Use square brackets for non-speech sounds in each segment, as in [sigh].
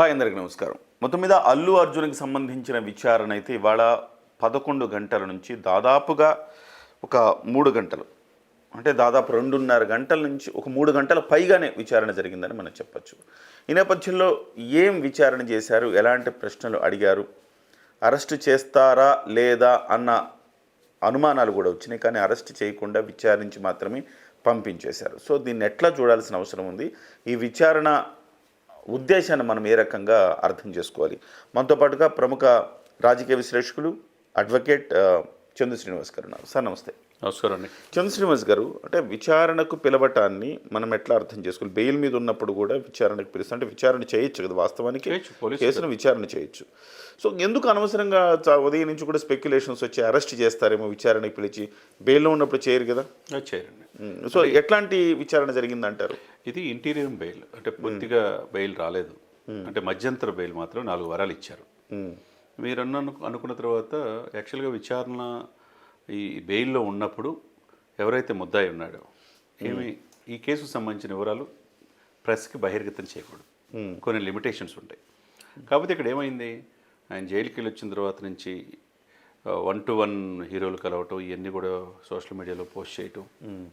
Hi అందరికి నమస్కారం. మొత్తం మీద అల్లు అర్జున్కి సంబంధించిన విచారణ అయితే ఇవాళ పదకొండు గంటల నుంచి దాదాపుగా ఒక మూడు గంటలు అంటే దాదాపు రెండున్నర గంటల నుంచి ఒక మూడు గంటల పైగానే విచారణ జరిగిందని మనం చెప్పొచ్చు. ఈ నేపథ్యంలో ఏం విచారణ చేశారు? ఎలాంటి ప్రశ్నలు అడిగారు? అరెస్ట్ చేస్తారా లేదా అన్న అనుమానాలు కూడా వచ్చినాయి కానీ అరెస్ట్ చేయకుండా విచారించి మాత్రమే పంపించేశారు. సో దీన్ని ఎట్లా చూడాల్సిన అవసరం ఉంది? ఈ విచారణ ఉద్దేశాన్ని మనం ఏ రకంగా అర్థం చేసుకోవాలి? మనతో పాటుగా ప్రముఖ రాజకీయ విశ్లేషకులు అడ్వకేట్ ఆ, చందు శ్రీనివాస్ గారు సార్ నమస్తే. నమస్కారం అండి. చందు శ్రీనివాస్ గారు అంటే విచారణకు పిలవటాన్ని మనం ఎట్లా అర్థం చేసుకోవాలి? బెయిల్ మీద ఉన్నప్పుడు కూడా విచారణకు పిలుస్తాం అంటే విచారణ చేయొచ్చు కదా వాస్తవానికి? కేసును విచారణ చేయొచ్చు. సో ఎందుకు అనవసరంగా ఉదయం నుంచి కూడా స్పెక్యులేషన్స్ వచ్చి అరెస్ట్ చేస్తారేమో విచారణకు పిలిచి బెయిల్లో ఉన్నప్పుడు చేయరు కదా? చేయరండి. సో ఎట్లాంటి విచారణ జరిగిందంటారు? ఇది ఇంటీరియర్ బెయిల్. అంటే పూర్తిగా బెయిల్ రాలేదు. అంటే మధ్యంతర బెయిల్ మాత్రం నాలుగు వారాలు ఇచ్చారు. మీరు అన్న అనుకున్న తర్వాత యాక్చువల్గా విచారణ ఈ బెయిల్లో ఉన్నప్పుడు ఎవరైతే ముద్దాయి ఉన్నాడో ఏమి ఈ కేసుకు సంబంధించిన వివరాలు ప్రెస్కి బహిర్గతం చేయకూడదు. కొన్ని లిమిటేషన్స్ ఉంటాయి. కాకపోతే ఇక్కడ ఏమైంది? ఆయన జైలుకి వెళ్ళి వచ్చిన తర్వాత నుంచి వన్ టు వన్ హీరోలు కలవటం ఇవన్నీ కూడా సోషల్ మీడియాలో పోస్ట్ చేయటం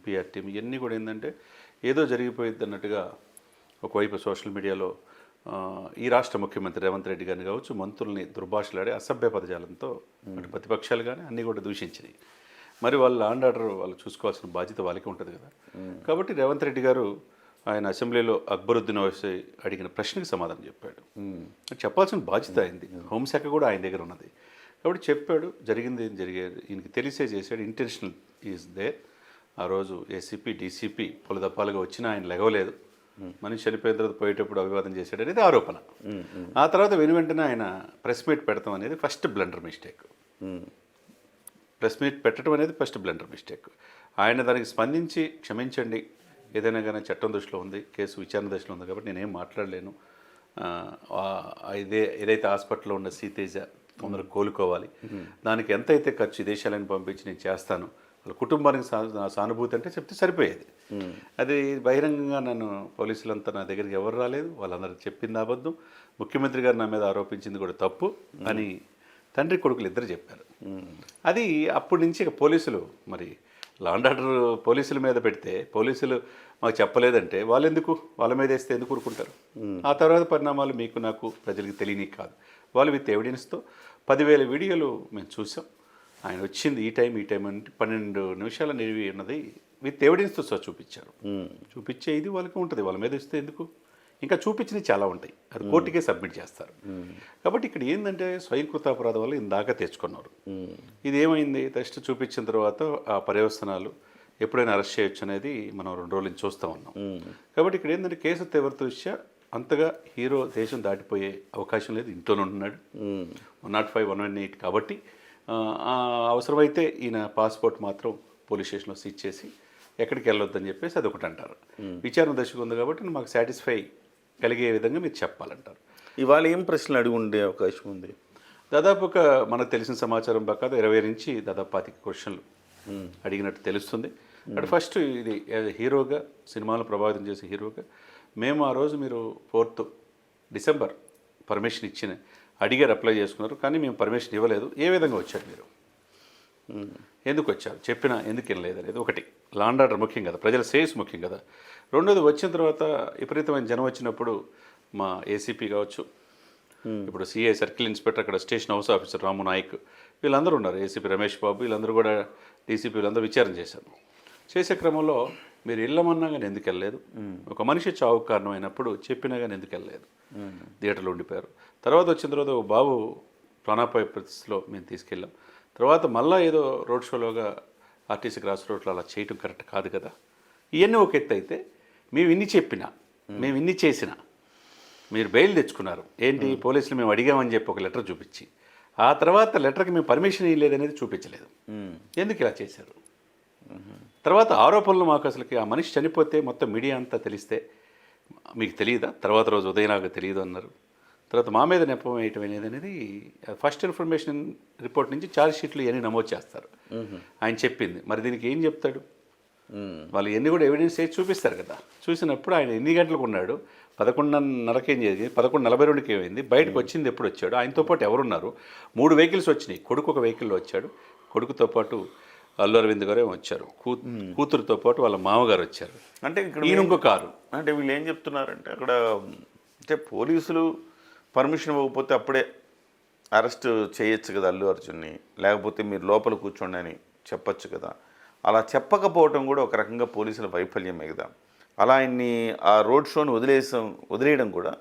పిఆర్ టీమ్ ఇవన్నీ కూడా ఏంటంటే ఏదో జరిగిపోయింది అన్నట్టుగా ఒకవైపు సోషల్ మీడియాలో ఈ రాష్ట్ర ముఖ్యమంత్రి రేవంత్ రెడ్డి గారిని కావచ్చు మంత్రుల్ని దుర్భాషలాడి అసభ్య పదజాలంతో అటు ప్రతిపక్షాలు కానీ అన్నీ కూడా దూషించినాయి. మరి వాళ్ళ లాండ్ ఆర్డర్ వాళ్ళు చూసుకోవాల్సిన బాధ్యత వాళ్ళకి ఉంటుంది కదా. కాబట్టి రేవంత్ రెడ్డి గారు ఆయన అసెంబ్లీలో అక్బరుద్దీన్ ఓవైసీ అడిగిన ప్రశ్నకి సమాధానం చెప్పాడు. చెప్పాల్సిన బాధ్యత అయింది హోంశాఖ కూడా ఆయన దగ్గర ఉన్నది. కాబట్టి చెప్పాడు జరిగింది ఏం జరిగేది ఈయనకి తెలిసే చేశాడు. ఇంటెన్షనల్ ఈజ్ దేర్ ఆ రోజు ఏసీపీ డీసీపీ పొలదప్పాలుగా వచ్చినా ఆయన లెగవలేదు మనిషి చనిపోయిన తర్వాత పోయేటప్పుడు అభివాదం చేశాడు అనేది ఆరోపణ. ఆ తర్వాత వెను వెంటనే ఆయన ప్రెస్ మీట్ పెడతాం అనేది first blunder mistake. Press meet పెట్టడం అనేది ఫస్ట్ బ్లండర్ మిస్టేక్. ఆయన దానికి స్పందించి క్షమించండి ఏదైనా కానీ చట్టం దృష్టిలో ఉంది కేసు విచారణ దశలో ఉంది కాబట్టి నేనేం మాట్లాడలేను. ఇదే ఏదైతే హాస్పిటల్లో ఉన్న సీతేజ తొందరగా కోలుకోవాలి. దానికి ఎంత అయితే ఖర్చు విదేశాలను దేశాలను పంపించి నేను చేస్తాను వాళ్ళ కుటుంబానికి సానుభూతి అంటే చెప్తే సరిపోయేది. అది బహిరంగంగా నన్ను పోలీసులంతా నా దగ్గరికి ఎవరు రాలేదు వాళ్ళందరూ చెప్పింది అబద్ధం. ముఖ్యమంత్రి గారు నా మీద ఆరోపించింది కూడా తప్పు అని తండ్రి కొడుకులు ఇద్దరు చెప్పారు. అది అప్పటి నుంచి ఇక పోలీసులు మరి లాండ్ ఆర్డర్ పోలీసుల మీద పెడితే పోలీసులు మాకు చెప్పలేదంటే వాళ్ళు ఎందుకు? వాళ్ళ మీద వేస్తే ఎందుకు ఊరుకుంటారు? ఆ తర్వాత పరిణామాలు మీకు నాకు ప్రజలకు తెలియని కాదు. వాళ్ళు విత్ ఎవిడెన్స్తో పదివేల వీడియోలు మేము చూసాం. ఆయన వచ్చింది ఈ టైం ఈ టైం అంటే పన్నెండు నిమిషాల నిడివి ఉన్నది విత్ ఎవిడెన్స్తో సార్ చూపించారు. చూపించే ఇది వాళ్ళకి ఉంటుంది వాళ్ళ మీద ఇస్తే ఎందుకు? ఇంకా చూపించినవి చాలా ఉంటాయి అది కోర్టుకే సబ్మిట్ చేస్తారు. కాబట్టి ఇక్కడ ఏంటంటే స్వయంకృతాపరాధం వల్ల ఇందాక తెచ్చుకున్నారు. ఇది ఏమైంది? టెస్ట్ చూపించిన తర్వాత ఆ పర్యవసనాలు ఎప్పుడైనా అరెస్ట్ చేయొచ్చు అనేది మనం రెండు రోజుల నుంచి చూస్తూ ఉన్నాం. కాబట్టి ఇక్కడ ఏంటంటే కేసు తీవ్రత దృష్ట్యా అంతగా హీరో దేశం దాటిపోయే అవకాశం లేదు ఇంట్లోనే ఉంటున్నాడు. One nought five one one eight కాబట్టి అవసరమైతే ఈయన పాస్పోర్ట్ మాత్రం పోలీస్ స్టేషన్లో సీజ్ చేసి ఎక్కడికి వెళ్ళొద్దని చెప్పేసి అది ఒకటి అంటారు విచారణ దశకు ఉంది కాబట్టి మాకు సాటిస్ఫై కలిగే విధంగా మీరు చెప్పాలంటారు. ఇవాళ ఏం ప్రశ్నలు అడిగి ఉండే అవకాశం ఉంది? దాదాపు ఒక మనకు తెలిసిన సమాచారం ప్రకారం ఇరవై నుంచి దాదాపు పాతిక క్వశ్చన్లు అడిగినట్టు తెలుస్తుంది. అంటే ఫస్ట్ ఇది హీరోగా సినిమాలను ప్రభావితం చేసే హీరోగా మేము ఆ రోజు మీరు ఫోర్త్ డిసెంబర్ పర్మిషన్ ఇచ్చిన అడిగారు అప్లై చేసుకున్నారు కానీ మేము పర్మిషన్ ఇవ్వలేదు. ఏ విధంగా వచ్చారు మీరు? ఎందుకు వచ్చారు? చెప్పినా ఎందుకు వెళ్ళలేదు అనేది ఒకటి. లాండ్ ఆర్డర్ ముఖ్యం కదా ప్రజల సేస్ ముఖ్యం కదా. రెండోది వచ్చిన తర్వాత విపరీతమైన జనం వచ్చినప్పుడు మా ఏసీపీ కావచ్చు ఇప్పుడు సిఐ సర్కిల్ ఇన్స్పెక్టర్ అక్కడ station house officer Ramu Naik వీళ్ళందరూ ఉన్నారు ఏసీపీ రమేష్ బాబు వీళ్ళందరూ కూడా డీసీపీ వీళ్ళందరూ విచారణ చేశారు. చేసే క్రమంలో మీరు వెళ్ళమన్నా కానీ ఎందుకు వెళ్ళలేదు? ఒక మనిషి చావుకు కారణమైనప్పుడు చెప్పినా కానీ ఎందుకు వెళ్ళలేదు? థియేటర్లో ఉండిపోయారు. తర్వాత వచ్చిన తర్వాత ఒక బాబు ప్రాణాపాయ పరిస్థితిలో మేము తీసుకెళ్ళాం. తర్వాత మళ్ళా ఏదో రోడ్ షోలోగా ఆర్టీసీ క్రాస్ రోడ్లో అలా చేయటం కరెక్ట్ కాదు కదా. ఇవన్నీ ఒక ఎత్తు అయితే మేము ఇన్ని చెప్పినా మేము ఇన్ని చేసినా మీరు బెయిల్ తెచ్చుకున్నారు. ఏంటి? పోలీసులు మేము అడిగామని చెప్పి ఒక లెటర్ చూపించి ఆ తర్వాత లెటర్కి మేము పర్మిషన్ ఇవ్వలేదనేది చూపించలేదు. ఎందుకు ఇలా చేశారు? తర్వాత ఆరోపణలు మాకు అసలుకి ఆ మనిషి చనిపోతే మొత్తం మీడియా అంతా తెలిస్తే మీకు తెలియదా తర్వాత రోజు ఉదయం నాకు తెలియదు అన్నారు. తర్వాత మా మీద నెపం వేయటం అనేది అనేది ఫస్ట్ ఇన్ఫర్మేషన్ రిపోర్ట్ నుంచి ఛార్జ్ షీట్లు ఇవన్నీ నమోదు చేస్తారు. ఆయన చెప్పింది. మరి దీనికి ఏం చెప్తాడు? వాళ్ళు ఎన్ని కూడా ఎవిడెన్స్ చేసి చూపిస్తారు కదా. చూసినప్పుడు ఆయన ఎన్ని గంటలకు ఉన్నాడు? పదకొండున్నరకి ఏం చేసి పదకొండు నలభై రెండుకి ఏమైంది? బయటకు వచ్చింది ఎప్పుడు వచ్చాడు? ఆయనతో పాటు ఎవరున్నారు? మూడు వెహికల్స్ వచ్చినాయి. కొడుకు ఒక వెహికల్లో వచ్చాడు. కొడుకుతో పాటు అల్లు అరవింద్ గారు వచ్చారు. కూతురుతో పాటు వాళ్ళ మామగారు వచ్చారు. అంటే ఇక్కడ ఇంకో కారు. అంటే వీళ్ళు ఏం చెప్తున్నారంటే అక్కడ అంటే పోలీసులు పర్మిషన్ ఇవ్వకపోతే అప్పుడే అరెస్ట్ చేయొచ్చు కదా అల్లు అర్జున్ని. లేకపోతే మీరు లోపల కూర్చోండి అని చెప్పొచ్చు కదా. అలా చెప్పకపోవటం కూడా ఒక రకంగా పోలీసుల వైఫల్యమే కదా. అలా ఆయన్ని ఆ రోడ్ షోని వదిలేసాం వదిలేయడం కూడా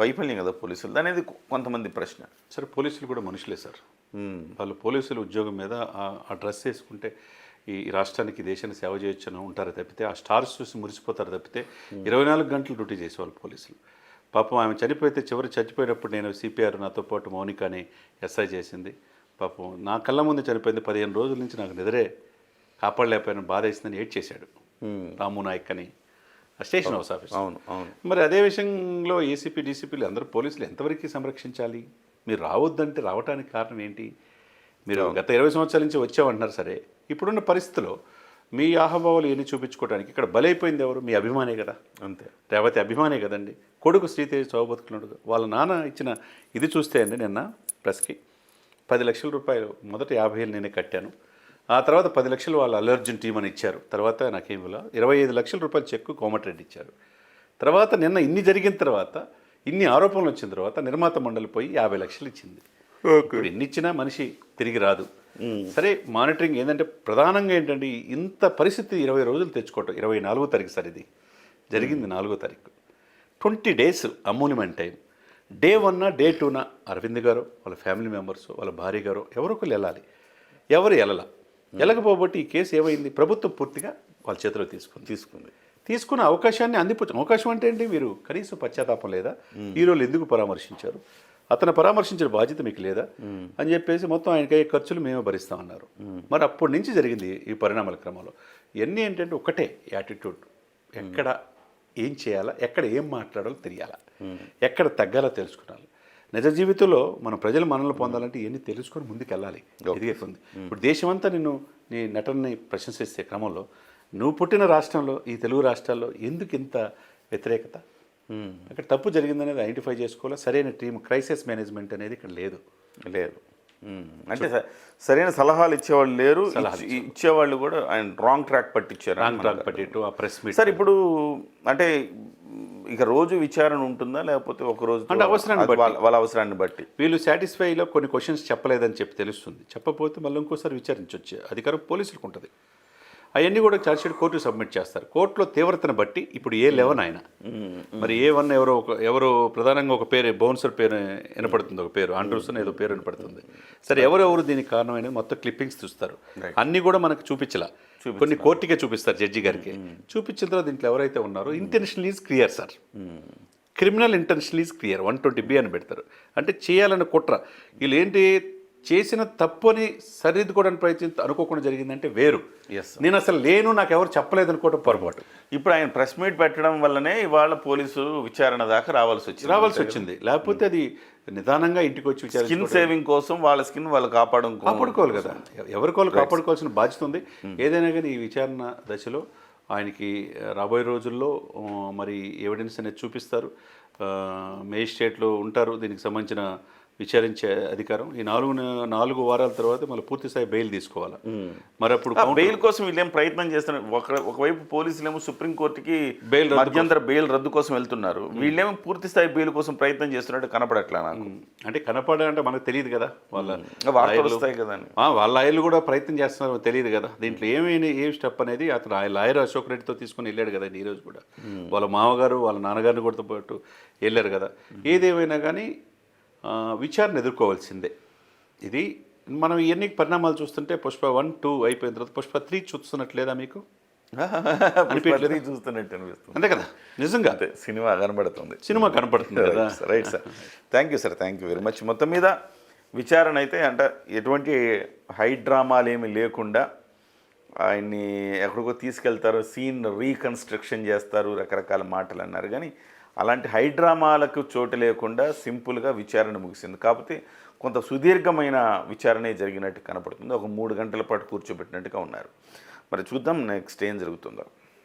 వైఫల్యం కదా పోలీసులు అనేది కొంతమంది ప్రశ్న. సరే పోలీసులు కూడా మనుషులే సార్. వాళ్ళు పోలీసులు ఉద్యోగం మీద ఆ- డ్రెస్ వేసుకుంటే ఈ రాష్ట్రానికి దేశాన్ని సేవ చేయొచ్చని ఉంటారు తప్పితే ఆ స్టార్స్ చూసి మురిసిపోతారు తప్పితే ఇరవై నాలుగు గంటలు డ్యూటీ చేసేవాళ్ళు పోలీసులు. పాపం ఆమె చనిపోతే చివరి చచ్చిపోయినప్పుడు నేను సిపిఆర్ నాతో పాటు మౌనిక అని ఎస్ఐ చేసింది. పాపం నా కళ్ళ ముందు చనిపోయింది. పదిహేను రోజుల నుంచి నాకు నిద్రే కాపాడలేకపోయిన బాధ వేసిందని ఏడ్ చేశాడు రాము నాయక్ అని. Station house office. అవును అవును. మరి అదే విషయంలో ఏసీపీ డీసీపీలు అందరూ పోలీసులు ఎంతవరకు సంరక్షించాలి? మీరు రావద్దంటే రావడానికి కారణం ఏంటి? మీరు గత ఇరవై సంవత్సరాల నుంచి వచ్చామంటున్నారు సరే. ఇప్పుడున్న పరిస్థితిలో మీ ఆహభావాలు ఎన్ని చూపించుకోవడానికి ఇక్కడ బలైపోయింది ఎవరు? మీ అభిమానే కదా. అంతే. రేవతి అభిమానే కదండి. కొడుకు శ్రీతేజ్ చౌబతుకున్నాడు వాళ్ళ నాన్న ఇచ్చిన ఇది చూస్తే అండి నిన్న ప్రెస్కి పది లక్షల రూపాయలు మొదట యాభై నేనే కట్టాను. ఆ తర్వాత పది లక్షలు వాళ్ళ అల్లర్జున్ టీం అని ఇచ్చారు. తర్వాత నాకేం ఇలా ఇరవై ఐదు లక్షల రూపాయల చెక్కు కోమటిరెడ్డి ఇచ్చారు. తర్వాత నిన్న ఇన్ని జరిగిన తర్వాత ఇన్ని ఆరోపణలు వచ్చిన తర్వాత నిర్మాత మండలి పోయి యాభై లక్షలు ఇచ్చింది. ఇప్పుడు ఎన్ని ఇచ్చినా మనిషి తిరిగి రాదు. సరే మానిటరింగ్ ఏంటంటే ప్రధానంగా ఏంటంటే ఇంత పరిస్థితి ఇరవై రోజులు తెచ్చుకోవటం. ఇరవై నాలుగో తారీఖు సార్ ఇది. జరిగింది నాలుగో తారీఖు. ట్వంటీ డేస్ అమూల్యమైన టైం. డే వన్నా డే టూనా అరవింద్ గారు వాళ్ళ ఫ్యామిలీ మెంబర్స్ వాళ్ళ భార్య గారు ఎవరో ఒకరు వెళ్ళాలి. ఎవరు వెళ్ళాల? వెళ్ళకపోబట్టి ఈ కేసు ఏమైంది? ప్రభుత్వం పూర్తిగా వాళ్ళ చేతిలో తీసుకుంది. తీసుకుంది. తీసుకున్న అవకాశాన్ని అందిపుచ్చు అవకాశం అంటే ఏంటి? మీరు కనీసం పశ్చాత్తాపం లేదా? హీరోలు ఎందుకు పరామర్శించారు? అతను పరామర్శించిన బాధ్యత మీకు లేదా? అని చెప్పేసి మొత్తం ఆయనకి అయ్యే ఖర్చులు మేమే భరిస్తామన్నారు. మరి అప్పటి నుంచి జరిగింది ఈ పరిణామాల క్రమంలో. ఇవన్నీ ఏంటంటే ఒకటే యాటిట్యూడ్. ఎక్కడ ఏం చేయాలా? ఎక్కడ ఏం మాట్లాడాలో తెలియాలా? ఎక్కడ తగ్గాలో తెలుసుకోవాలి నిజ జీవితంలో మన ప్రజలు మనల్ని పొందాలంటే ఇవన్నీ తెలుసుకొని ముందుకు వెళ్ళాలి ఎదిగేస్తుంది ఇప్పుడు దేశమంతా నిన్ను నీ నటనని ప్రశంసిస్తే క్రమంలో నువ్వు పుట్టిన రాష్ట్రంలో ఈ తెలుగు రాష్ట్రాల్లో ఎందుకు ఇంత వ్యతిరేకత? అక్కడ తప్పు జరిగిందనేది ఐడెంటిఫై చేసుకోవాలి? సరైన టీం క్రైసిస్ మేనేజ్మెంట్ అనేది ఇక్కడ లేదు. లేదు. అంటే సరైన సలహాలు ఇచ్చేవాళ్ళు లేరు. ఇచ్చి- ఇచ్చేవాళ్ళు. కూడా ఆయన రాంగ్ ట్రాక్ పట్టించారు రాంగ్ ట్రాక్ పట్టేట్టు ఆ ప్రెస్ మీట్ సార్ ఇప్పుడు అంటే ఇక రోజు విచారణ ఉంటుందా? లేకపోతే ఒక రోజు అంటే అవసరాన్ని వాళ్ళ అవసరాన్ని బట్టి. వీళ్ళు సాటిస్ఫైలో కొన్ని క్వశ్చన్స్ చెప్పలేదని చెప్పి తెలుస్తుంది. చెప్పకపోతే మళ్ళీ ఇంకోసారి విచారించవచ్చు అధికారం పోలీసులకు ఉంటుంది. అవన్నీ కూడా ఛార్జ్షీట్ కోర్టు సబ్మిట్ చేస్తారు. కోర్టులో తీవ్రతను బట్టి ఇప్పుడు ఏ లెవెన్ ఆయన మరి ఏ వన్ ఎవరో ఒక ఎవరో ప్రధానంగా ఒక పేరు బౌన్సర్ పేరు వినపడుతుంది ఒక పేరు ఆండ్రూసన్ ఏదో పేరు వినపడుతుంది. సరే ఎవరెవరు దీనికి కారణమైన మొత్తం క్లిప్పింగ్స్ చూస్తారు. అన్నీ కూడా మనకు చూపించలా. కొన్ని కోర్టుకే చూపిస్తారు జడ్జి గారికి. చూపించిన తర్వాత దీంట్లో ఎవరైతే ఉన్నారో intentional is clear sir criminal intentional is clear one twenty B అని పెడతారు. అంటే చేయాలని కుట్ర. వీళ్ళు ఏంటి చేసిన తప్పు అని సరిదిద్దుకోవడానికి ప్రయత్నం అనుకోకుండా జరిగిందంటే వేరు. Yes, నేను అసలు లేను నాకు ఎవరు చెప్పలేదు అనుకోవడం పొరపాటు. ఇప్పుడు ఆయన ప్రెస్ మీట్ పెట్టడం వల్లనే ఇవాళ పోలీసు విచారణ దాకా రావాల్సి వచ్చింది. రావాల్సి వచ్చింది. లేకపోతే అది నిదానంగా ఇంటికి వచ్చి స్కిన్ సేవింగ్ కోసం వాళ్ళ స్కిన్ వాళ్ళు కాపాడడం కాపాడుకోవాలి కదా. ఎవరికి వాళ్ళు కాపాడుకోవాల్సిన బాధ్యత ఉంది. ఏదైనా కానీ ఈ విచారణ దశలో ఆయనకి రాబోయే రోజుల్లో మరి ఎవిడెన్స్ అనేది చూపిస్తారు. మేజిస్ట్రేట్లు ఉంటారు. దీనికి సంబంధించిన విచారించే అధికారం. ఈ నాలుగు నాలుగు వారాల తర్వాత మళ్ళీ పూర్తి స్థాయి బెయిల్ తీసుకోవాలి. మరి అప్పుడు బెయిల్ కోసం వీళ్ళేం ప్రయత్నం చేస్తున్నారు ఒక ఒకవైపు పోలీసులు ఏమో సుప్రీంకోర్టుకి బెయిల్ మధ్యంతర బెయిల్ రద్దు కోసం వెళ్తున్నారు. వీళ్ళేమో పూర్తి స్థాయి బెయిల్ కోసం ప్రయత్నం చేస్తున్నట్టు కనపడట్లా నాకు. అంటే కనపడాలంటే మనకు తెలియదు కదా వాళ్ళ వస్తాయి కదా వాళ్ళ లాయర్లు కూడా ప్రయత్నం చేస్తున్నారో తెలియదు కదా. దీంట్లో ఏమైనా ఏ స్టెప్ అనేది అతను ఆ లాయర్ అశోక్ రెడ్డితో తీసుకుని వెళ్ళాడు కదా ఈ రోజు కూడా. వాళ్ళ మామగారు వాళ్ళ నాన్నగారిని కూడా పాటు వెళ్ళారు కదా. ఏదేమైనా కానీ విచారణ ఎదుర్కోవాల్సిందే. ఇది మనం ఇవన్నీ పరిణామాలు చూస్తుంటే పుష్ప వన్ టూ అయిపోయిన తర్వాత పుష్ప త్రీ చూస్తున్నట్లేదా మీకు? [laughs] అనిపించలేదు? చూస్తున్నట్టు అనిపిస్తుంది. అంతే కదా? నిజంగా? అంతే సినిమా కనబడుతుంది. సినిమా కనపడుతుంది కదా? Right sir thank you sir thank you very much మొత్తం మీద విచారణ అయితే అంటే ఎటువంటి హై డ్రామాలు ఏమి లేకుండా ఆయన్ని ఎక్కడికో తీసుకెళ్తారు సీన్ రీకన్స్ట్రక్షన్ చేస్తారు రకరకాల మాటలు అన్నారు. కానీ అలాంటి హైడ్రామాలకు చోటు లేకుండా సింపుల్గా విచారణ ముగిసింది. కాకపోతే కొంత సుదీర్ఘమైన విచారణే జరిగినట్టు కనపడుతుంది. ఒక మూడు గంటల పాటు కూర్చోబెట్టినట్టుగా ఉన్నారు. మరి చూద్దాం నెక్స్ట్ ఏం జరుగుతుందో.